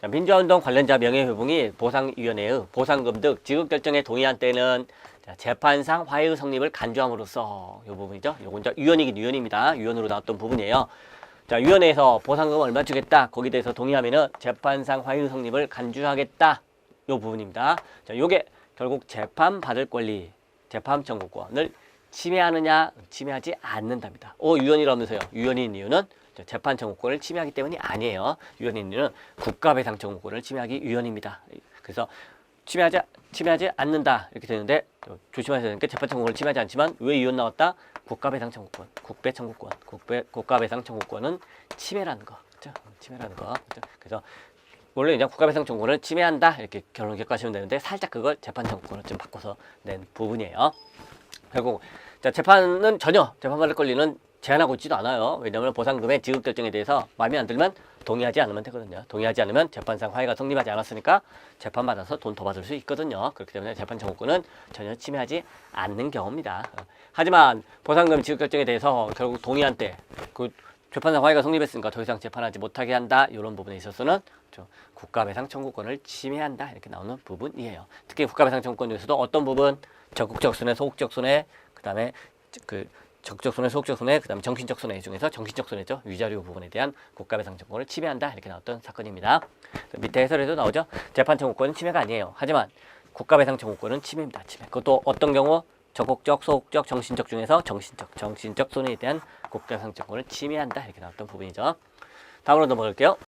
자, 민주화운동 관련자 명예회복이 보상위원회의 보상금 등 지급 결정에 동의한 때는 자, 재판상 화해의 성립을 간주함으로써 이 부분이죠. 요건 이제 위원이긴 위원입니다. 위원으로 나왔던 부분이에요. 자, 위원회에서 보상금 얼마 주겠다. 거기에 대해서 동의하면은 재판상 화해의 성립을 간주하겠다. 요 부분입니다. 자, 요게 결국 재판 받을 권리, 재판 청구권을 침해하느냐, 침해하지 않는답니다. 오, 위원이라면서요. 위원인 이유는 저 재판 청구권을 침해하기 때문이 아니에요. 위원인 이유는 국가배상 청구권을 침해하기 위원입니다. 그래서 침해하지 침해하지 않는다 이렇게 되는데 어, 조심하셔야 되는 게 재판 청구권을 침해하지 않지만 왜 위원 나왔다? 국가배상 청구권, 국배 청구권, 국배 국가배상 청구권은 침해라는 거, 그렇죠? 침해라는 거. 그렇죠? 그래서 원래 그냥 국가배상 청구권을 침해한다 이렇게 결론 기억하시면 되는데 살짝 그걸 재판 청구권을 좀 바꿔서 낸 부분이에요. 결국 자 재판은 전혀 재판받을 권리는 제한하고 있지도 않아요. 왜냐하면 보상금의 지급 결정에 대해서 마음에 안 들면 동의하지 않으면 되거든요. 동의하지 않으면 재판상 화해가 성립하지 않았으니까 재판 받아서 돈 더 받을 수 있거든요. 그렇기 때문에 재판 청구권은 전혀 침해하지 않는 경우입니다. 어, 하지만 보상금 지급 결정에 대해서 결국 동의한 때 그 재판상 화해가 성립했으니까 더 이상 재판하지 못하게 한다 이런 부분에 있어서는 저 국가배상 청구권을 침해한다 이렇게 나오는 부분이에요. 특히 국가배상 청구권 중에서도 어떤 부분 적극적 손해, 소극적 손해, 그다음에 그 적극적 손해, 소극적 손해, 그다음에 정신적 손해 중에서 정신적 손해죠 위자료 부분에 대한 국가배상 청구권을 침해한다 이렇게 나왔던 사건입니다. 밑에 해설에도 나오죠. 재판 청구권은 침해가 아니에요. 하지만 국가배상 청구권은 침해입니다. 침해. 그것도 어떤 경우 적극적, 소극적, 정신적 중에서 정신적, 정신적 손해에 대한 국가배상 청구권을 침해한다 이렇게 나왔던 부분이죠. 다음으로 넘어갈게요.